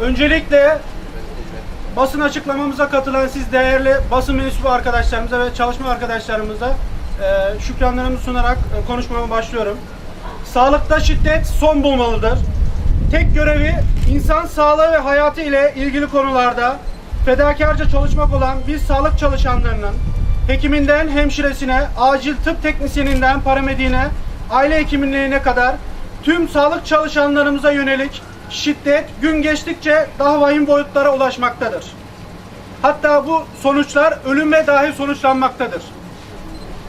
Öncelikle basın açıklamamıza katılan siz değerli basın mensubu arkadaşlarımıza ve çalışma arkadaşlarımıza e, şükranlarımı sunarak e, konuşmama başlıyorum. Sağlıkta şiddet son bulmalıdır. Tek görevi insan sağlığı ve hayatı ile ilgili konularda fedakarca çalışmak olan biz sağlık çalışanlarının hekiminden hemşiresine, acil tıp teknisyeninden paramediğine, aile hekimliğine kadar tüm sağlık çalışanlarımıza yönelik şiddet gün geçtikçe daha vahim boyutlara ulaşmaktadır. Hatta bu sonuçlar ölüme dahi sonuçlanmaktadır.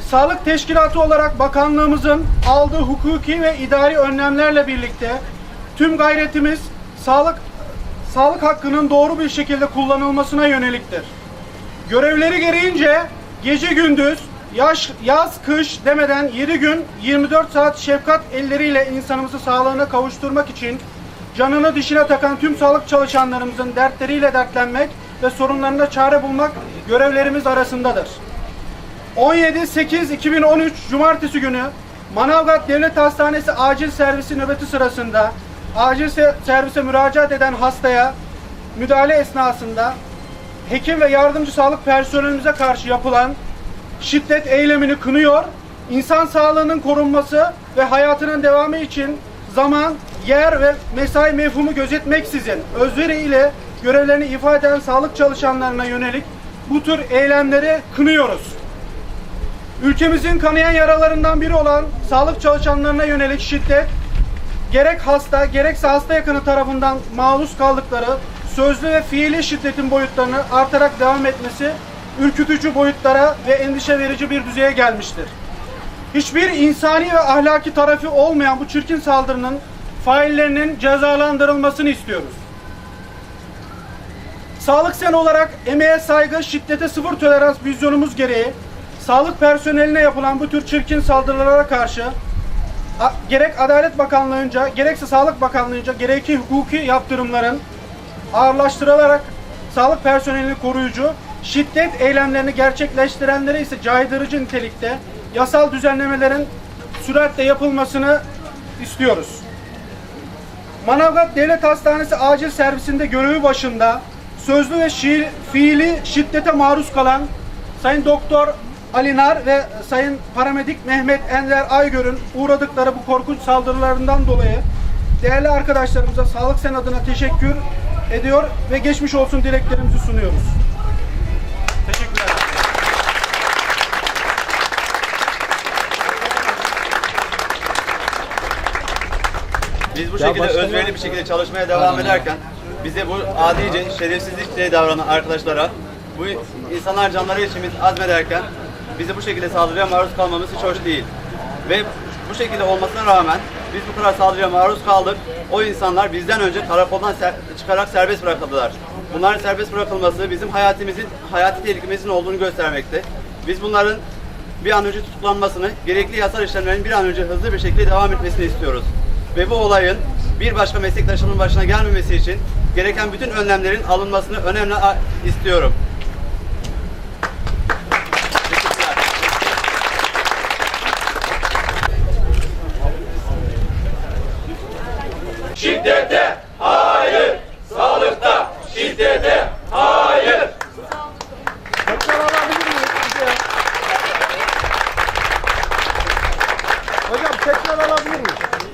Sağlık Teşkilatı olarak bakanlığımızın aldığı hukuki ve idari önlemlerle birlikte tüm gayretimiz sağlık sağlık hakkının doğru bir şekilde kullanılmasına yöneliktir. Görevleri gereğince gece gündüz, yaş, yaz, kış demeden 7 gün 24 saat şefkat elleriyle insanımızı sağlığına kavuşturmak için canını dişine takan tüm sağlık çalışanlarımızın dertleriyle dertlenmek ve sorunlarına çare bulmak görevlerimiz arasındadır. 17-8-2013 Cumartesi günü Manavgat Devlet Hastanesi acil servisi nöbeti sırasında acil se- servise müracaat eden hastaya müdahale esnasında hekim ve yardımcı sağlık personelimize karşı yapılan şiddet eylemini kınıyor, insan sağlığının korunması ve hayatının devamı için zaman, yer ve mesai mefhumu gözetmeksizin özveri ile görevlerini ifade eden sağlık çalışanlarına yönelik bu tür eylemleri kınıyoruz. Ülkemizin kanayan yaralarından biri olan sağlık çalışanlarına yönelik şiddet, gerek hasta gerekse hasta yakını tarafından maruz kaldıkları sözlü ve fiili şiddetin boyutlarını artarak devam etmesi ürkütücü boyutlara ve endişe verici bir düzeye gelmiştir. Hiçbir insani ve ahlaki tarafı olmayan bu çirkin saldırının faillerinin cezalandırılmasını istiyoruz. Sağlık Sen olarak emeğe saygı, şiddete sıfır tolerans vizyonumuz gereği sağlık personeline yapılan bu tür çirkin saldırılara karşı gerek Adalet Bakanlığı'nca gerekse Sağlık Bakanlığı'nca gerekli hukuki yaptırımların ağırlaştırılarak sağlık personelini koruyucu, şiddet eylemlerini gerçekleştirenlere ise caydırıcı nitelikte yasal düzenlemelerin süratle yapılmasını istiyoruz. Manavgat Devlet Hastanesi acil servisinde görevi başında sözlü ve şiir, fiili şiddete maruz kalan Sayın Doktor Ali Nar ve Sayın Paramedik Mehmet Enver Aygör'ün uğradıkları bu korkunç saldırılarından dolayı değerli arkadaşlarımıza Sağlık Sen adına teşekkür ediyor ve geçmiş olsun dileklerimizi sunuyoruz. Teşekkürler. Biz bu şekilde özverili bir şekilde çalışmaya devam ederken bize bu adice, şerefsizlikle davranan arkadaşlara bu insanlar canları için biz azmederken bizi bu şekilde saldırıya maruz kalmamız hiç hoş değil. Ve bu şekilde olmasına rağmen biz bu kadar saldırıya maruz kaldık. O insanlar bizden önce karakoldan ser- çıkarak serbest bırakıldılar. Bunların serbest bırakılması bizim hayatımızın, hayati tehligemizin olduğunu göstermekte. Biz bunların bir an önce tutuklanmasını, gerekli yasal işlemlerin bir an önce hızlı bir şekilde devam etmesini istiyoruz. Ve bu olayın bir başka meslektaşımın başına gelmemesi için gereken bütün önlemlerin alınmasını önemli istiyorum. Teşekkürler. Şiddete hayır. Sağlıkta şiddete hayır. Tekrar alabilir miyiz? Hocam tekrar alabilir miyiz?